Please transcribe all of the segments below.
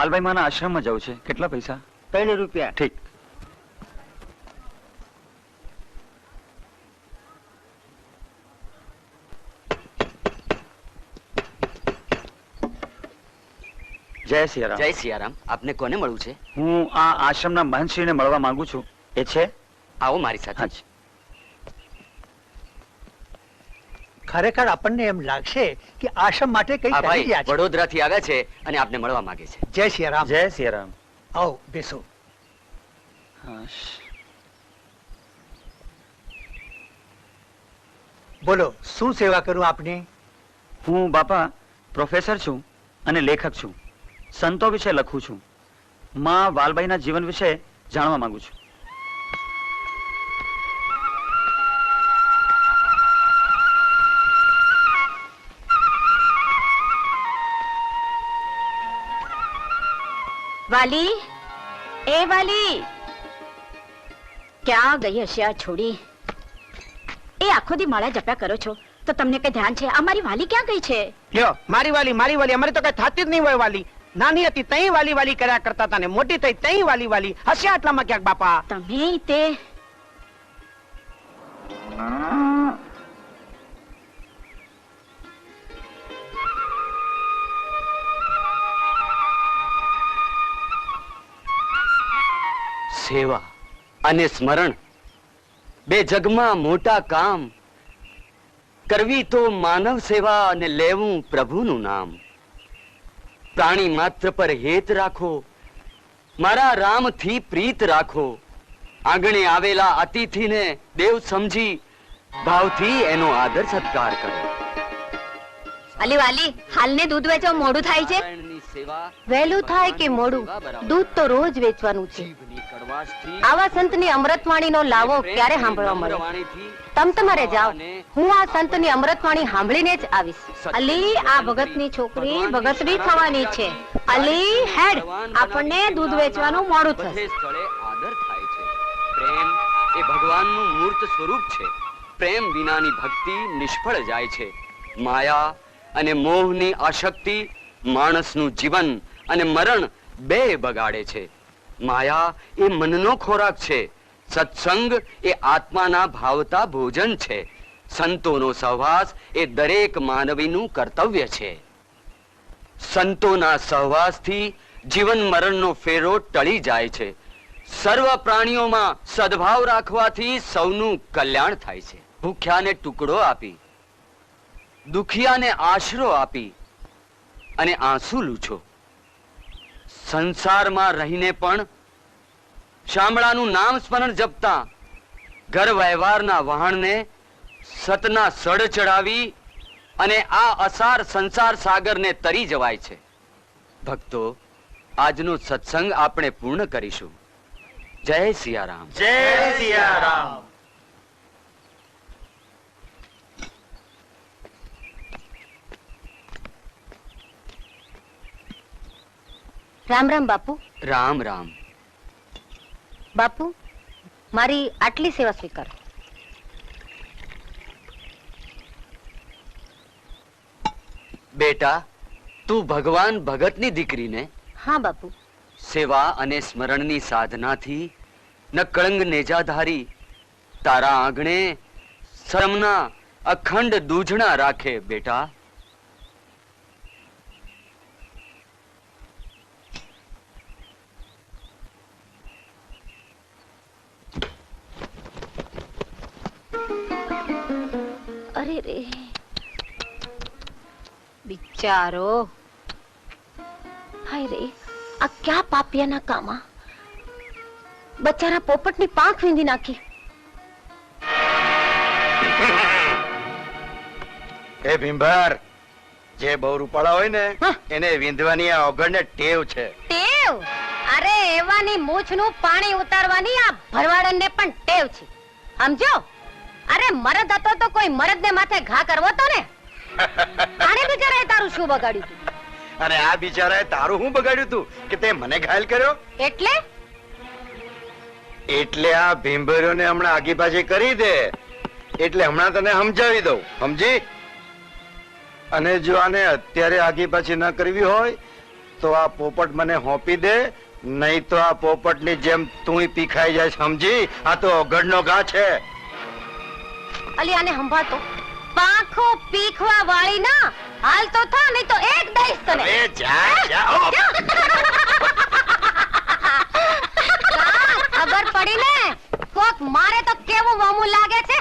વાલભાઈ માના આશ્રમમાં જવું છે. કેટલા પૈસા? ત્રણ રૂપિયા. ઠીક. જય સિયારામ. જય સિયારામ. આપને કોને મળવું છે? હું આ આશ્રમના મહંતશ્રીને મળવા માંગુ છું. એ છે? આવો મારી સાથે ખરેખર આપણને એમ લાગશે કે આશ્રમ માટે કઈ આ કરી ભાઈ રહ્યા છે. વડોદરાથી આવ્યા છે અને આપને મળવા માંગે છે. જય શ્રી રામ. જય સિયારામ આવો બેસો. બોલો શું સેવા કરું આપની? હું બાપા પ્રોફેસર છું અને લેખક છું. સંતો વિશે લખું છું. માં વાલબાઈના જીવન વિશે જાણવા માંગુ છું. વાલી? એ વાલી! ક્યાં ગઈ હશે આ છોડી? એ આખો દી માળા જપ્યા કરો છો. તો તમને કઈ ધ્યાન છે? આ મારી વાલી ક્યાં ગઈ છે? લ્યો મારી વાલી મારી વાલી અમારી તો કઈ થતી જ નહીં હોય વાલી. નાની હતી તઈ વાલી વાલી કર્યા કરતા હતા ને મોટી થઈ તઈ વાલી વાલી. હશે આટલામાં ક્યાંક બાપા? તમે તે સેવા અને સ્મરણ. બે જગમાં મોટા કામ. કરવી તો માનવ સેવા અને લેવું પ્રભુનું નામ. પ્રાણી માત્ર પર હેત રાખો. મારા રામથી પ્રીત રાખો. આંગણે આવેલા અતિથિને દેવ સમજી, ભાવથી એનો આદર સત્કાર કરો. અલી વાલી, હાલને દૂધ વેચવા મોડું થાય છે? વહેલું થાય કે મોડું? દૂધ તો રોજ વેચવાનું છે. આવા સંતની અમૃતવાણીનો લાવો ક્યારે સાંભળવા મળે? તમ તમારે જાઓ. હું આ સંતની અમૃતવાણી સાંભળીને જ આવીશ. અલી આ ભગતની છોકરી ભગતની થવાની છે. અલી હેડ. આપણને દૂધ વેચવાનું મોડું થશે. આદર થાય છે. પ્રેમ એ ભગવાનનું મૂર્ત સ્વરૂપ છે. પ્રેમ વિનાની ભક્તિ નિષ્ફળ જાય છે. માયા અને મોહની આશક્તિ માણસનું જીવન અને મરણ બે બગાડે છે. માયા એ મનનો ખોરાક છે. સત્સંગ એ આત્માના ભાવતા ભોજન છે. સંતોનો સહવાસ એ દરેક માનવીનું કર્તવ્ય છે. સંતોના સહવાસથી જીવન મરણનો ફેરો ટળી જાય છે. સર્વ પ્રાણીઓમાં સદભાવ રાખવાથી સૌનું કલ્યાણ થાય છે. ભૂખ્યાને ટુકડો આપી, દુખિયાને આશરો આપી અને આંસુ લૂછો. સંસારમાં રહીને પણ શામળાનું નામ સ્મરણ જપતા ઘર વ્યવહારના વહાણને સતના સડ ચડાવી અને આ અસાર સંસાર સાગરને તરી જવાય છે. ભક્તો, આજનો સત્સંગ આપણે પૂર્ણ કરીશું. જય સિયારામ. જય સિયારામ. રામ રામ બાપુ. રામ રામ. બાપુ મારી આટલી સેવા સ્વીકાર. બેટા તું ભગવાન ભગતની દીકરીને હા બાપુ. સેવા અને સ્મરણની સાધનાથી નકળંગ નેજાધારી તારા આંગણે શરમના અખંડ દૂધણા રાખે બેટા. અરે રે. બિચારો. હાય રે. આ ક્યાં પાપિયાના કામા? બચારા પોપટની પાંખ વીંધી નાખી. એ ભીંભાર જે બહુ રૂપાળા હોય ને એને વિંધવાની આ ઓગળને ટેવ છે. ટેવ? અરે એવાની મૂછનું પાણી ઉતારવાની આ ભરવાડનને પણ ટેવ છે. સમજો? અરે મરદ હતો તો કોઈ મરદને માથે ઘા કરવો તો ને? આને બિચારાએ તારું શું બગાડ્યું તું? અરે આ બિચારાએ તારું શું બગાડ્યું તું? કે તે મને ઘાયલ કર્યો? એટલે? એટલે આ ભીંભરીઓને હમણાં આગી કરી દે. એટલે હમણાં તને સમજાવી દઉં. સમજી? અને જો આને અત્યારે આગી પાછી ન કરવી હોય તો આ પોપટ મને હોપી દે નહીં તો આ પોપટની જેમ તું પીખાઈ જાય સમજી? આ તો ઓગળનો ઘા છે. અલી આને સંભાળતો. પાંખો પીખવા વાળી ના હાલ તો થા નહીં તો એક દઈશ તને. એ જા જા ખબર પડી ને? કોક મારે તો કેવું મામું લાગે છે?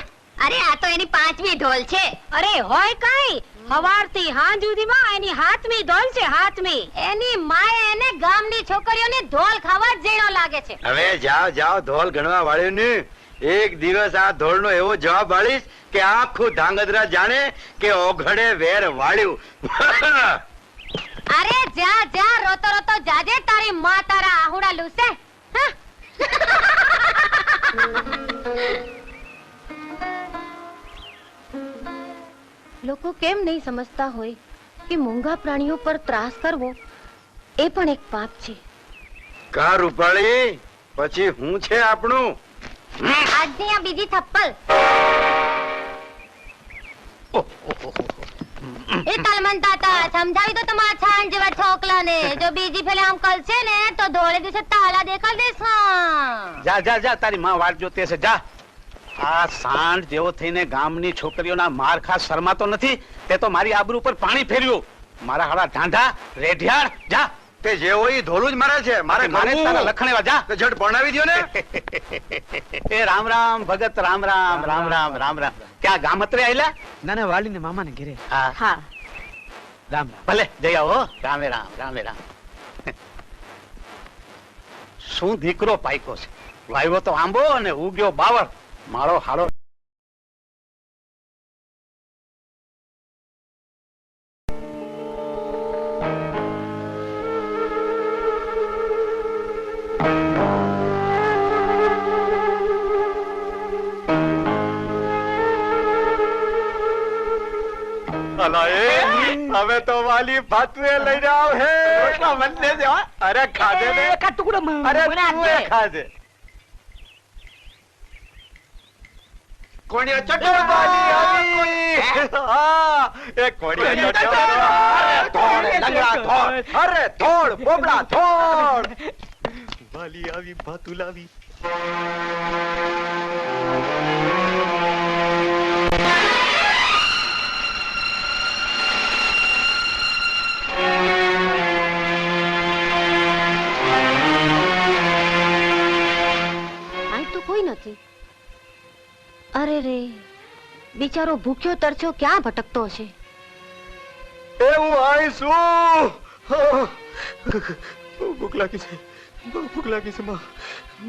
અરે આ તો એની પાંચમી ઢોલ છે. અરે હોય કઈ? સવારથી હાંજ સુધીમાં એની હાથમી ઢોલ છે હાથમી. એની માએ એને ગામની છોકરીઓને ઢોલ ખાવા જેણો લાગે છે. હવે જાઓ જાઓ ધોલ ગણવા વાળ્યું ને એક દિવસ આ ધોળનો એવો જવાબ વાળીશ કે આખું ધાંગધ્રા જાણે કે ઓઘડે વેર વાળ્યું. અરે જા જા રોતો રોતો જાજે તારી માં તારા આહુડા લૂસે. લોકો કેમ નહીં સમજતા હોય કે મૂંગા પ્રાણીઓ પર ત્રાસ કરવો એ પણ એક પાપ છે. કા રૂપાળી પછી હું છે આપણું? આજની આ બીજી થપ્પલ એ તલમન તાતા સમજાવી તો તમારા છાણ જેવા છોકલાને જો બીજી ફેલે આમ કરશે ને તો ધોળે દિવસે તાલા દેખાડ દેશ જા જા જા તારી માં વાત જોતી હશે જા આ સાંડ જેવો થઈને ગામની છોકરીઓના માર ખાસ શરમાતો નથી તે તો મારી આબરૂ પર પાણી ફેર્યું મારા હાડા ઢાંઢા રેઢિયાળ જા તે જેવો ઈ ધોલું જ મારે છે. મારે મારે કરવું. તારા લખણેવા જા. તો ઝટ ભણાવી દ્યો ને. એ રામ રામ ભગત રામ રામ રામ રામ રામ રામ. ક્યાં ગામત્રે આયલા? ના ના વાલી ને મામા ને ઘેરે. હા. હા. રામ રામ. ભલે જઈ આવો હો. રામે રામ રામે રામ. શું દીકરો પાયકો છે? વાયવો તો આંબો અને ઉગ્યો બાવળ. મારો હાડો હવે તો વાલી ભાતુએ લઈ જાવ હે. મને દેવા અરે ખાજે ને? અરે તું ખાજે કોણિયો ચટો વાલી આવી. હા એ કોણિયા ચટો ધોળ લંગડા ધોળ. અરે ધોળ બોબડા ધોળ. વાલી આવી ભાતુ નથી. અરે રે બિચારો ભૂખ્યો તરછો ક્યાં ભટકતો હશે? એ હું આઈ છું બહુ ભૂખ લાગી છે બહુ ભૂખ લાગી છે માં.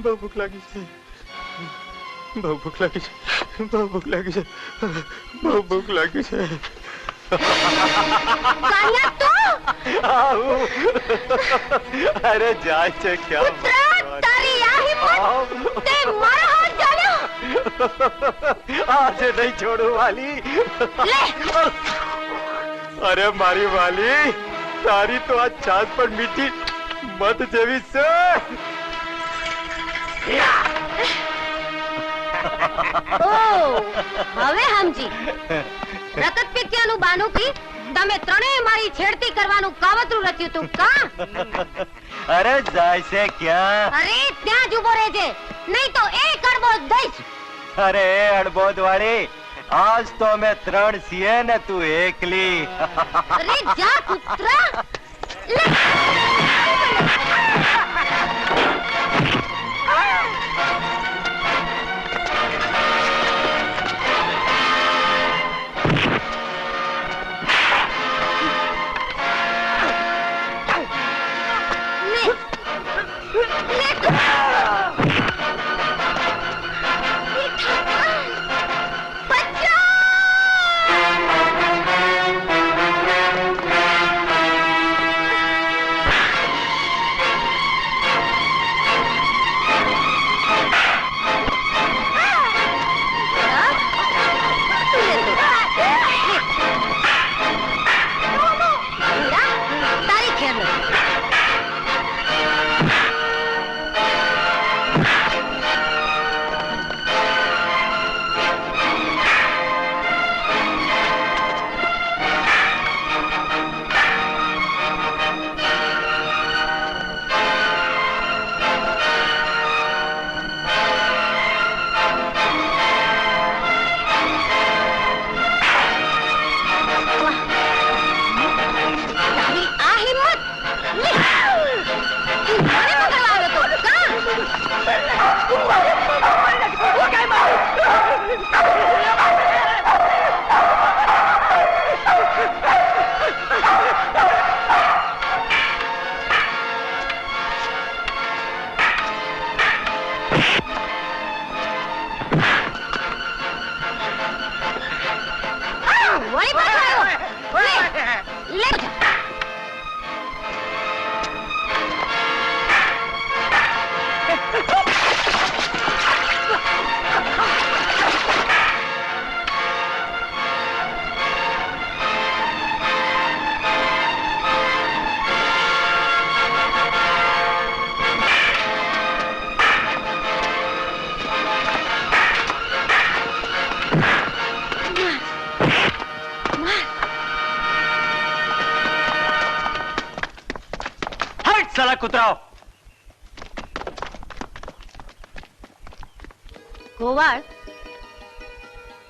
બહુ ભૂખ લાગી છે. બહુ ભૂખ લાગી છે બહુ ભૂખ લાગી છે બહુ ભૂખ લાગી છે. કાન્યા તું? અરે જાય છે ક્યાં તારી આ હિંમત તે મારા આજે નહીં છોડું વાલી અરે મારી વાલી તારી તો આ છાસ પણ મીઠી મત જેવી છે હવે સમજી રકત પિત્યાનું બાનું કી તમે ત્રણેય મારી છેડતી કરવાનું કાવતરું રચ્યું તું કા? અરે જાય છે ક્યાં? અરે ત્યાં જ ઊભો રહેજે. નહીં તો એ કરબો દઈશ અરે અડબોદ વાળી આજ તો અમે ત્રણ છીએ ને તું એકલી. અરે જા કૂતરા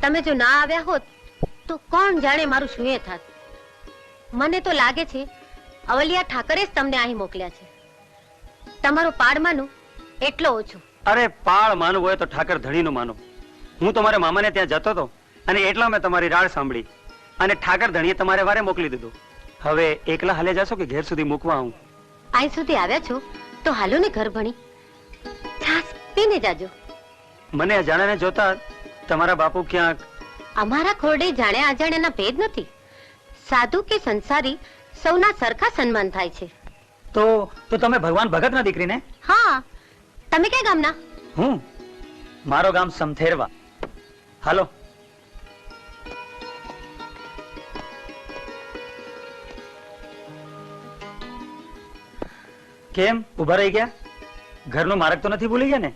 તમે જો ના આવ્યા હોત તો કોણ જાણે મારું શું થાત? મને તો લાગે છે અવલિયા ઠાકરે જ તમને અહીં મોકલ્યા છે. તમારો પાડમાનું એટલો ઓછો. અરે પાળ માનવું હોય તો ઠાકર ધણીનું માનો. હું તમારા મામાને ત્યાં જતો હતો અને એટલા મેં તમારી રાડ સાંભળી. અને ઠાકર ધણીએ તમારે વારે મોકલી દીધું. હવે એકલા હાલે જશો કે ઘેર સુધી મૂકવા આવું? અહીં સુધી આવ્યા છો તો હાલો ને ઘર ભણી. છાસ પીને જાજો. મને અજાણાને જોતા તમારા બાપુ ક્યાંક? અમારા ખોરડે જાણે અજાણ્યાના ભેદ નથી. સાધુ કે સંસારી સૌના સરખા સન્માન થાય છે. તો તો તમે ભગવાન ભગતના દીકરીને? હા. તમે ક્યાં ગામના? હું? મારો ગામ સમથેરવા. હાલો. કેમ ઊભા રહી ગયા? ઘરનો માર્ગ તો નથી ભૂલી ગયા ને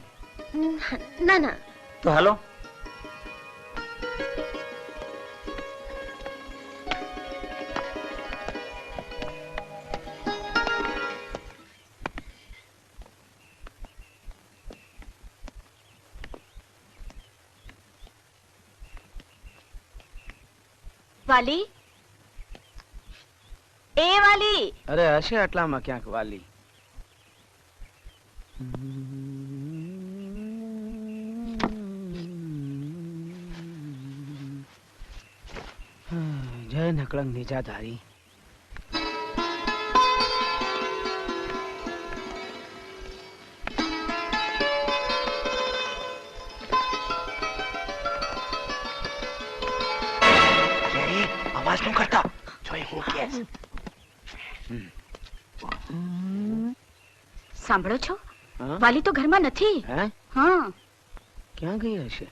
ના ના. તો હાલો. વાલી? એ વાલી? અરે હશે આટલામાં ક્યાંક વાલી. જય નકળંગ નિજાધારી સાંભળો છો? હા? વાલી તો ઘરમાં નથી. હે? હા. ક્યાં ગઈ હશે?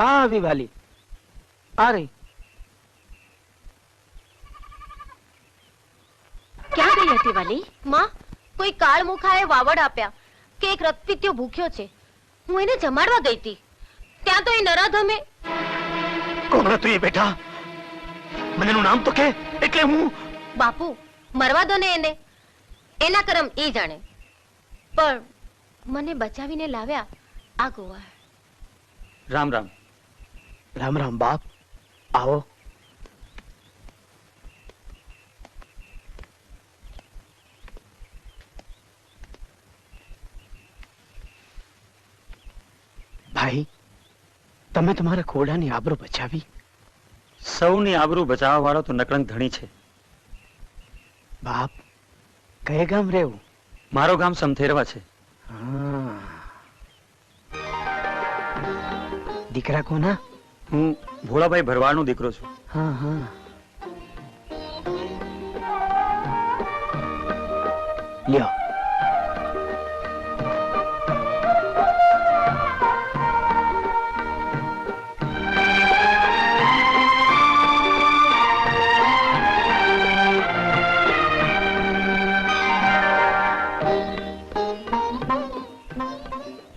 આ આવી વાલી. આ રહી. ક્યાં ગઈ હતી વાલી? માં કોઈ કાળ મુખાએ વાવડ આપ્યા કે એક રક્તપિત્યો ભૂખ્યો છે. હું એને જમાડવા ગઈ હતી. ત્યાં તો એ નરાધમે કોણ હતું એ બેટા? મને એનું નામ તો કે એટલે હું બાપુ મરવા દો ને એને. એના કરમ એ જાણે. પણ મને બચાવીને લાવ્યા આ ગોવાળ રામ રામ. રામ રામ બાપ. આવો. ભાઈ તમે તમારા ખોડાની આબરૂ બચાવી. સૌની આબરૂ બચાવવા વાળો તો નકળંક ધણી છે. બાપ કયે ગામ રહેવું મારો ગામ સમથેરવા છે. દીકરા કોના? હું ભોળાભાઈ ભરવાડનો દીકરો છું. હા હા. લ્યો.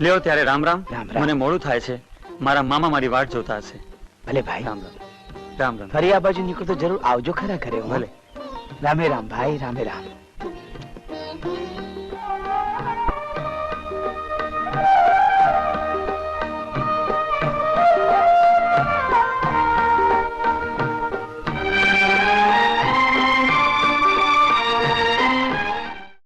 લ્યો ત્યારે રામ રામ. રામ રામ. મને મોડું થાય છે. મારા મામા મારી વાટ જોતા હશે. ભલે ભાઈ. રામ રામ. રામ રામ. ફરી આ બાજુ નીકળતો તો જરૂર આવજો ખરા ઘરે હો. ભલે. રામે રામ ભાઈ રામે રામ.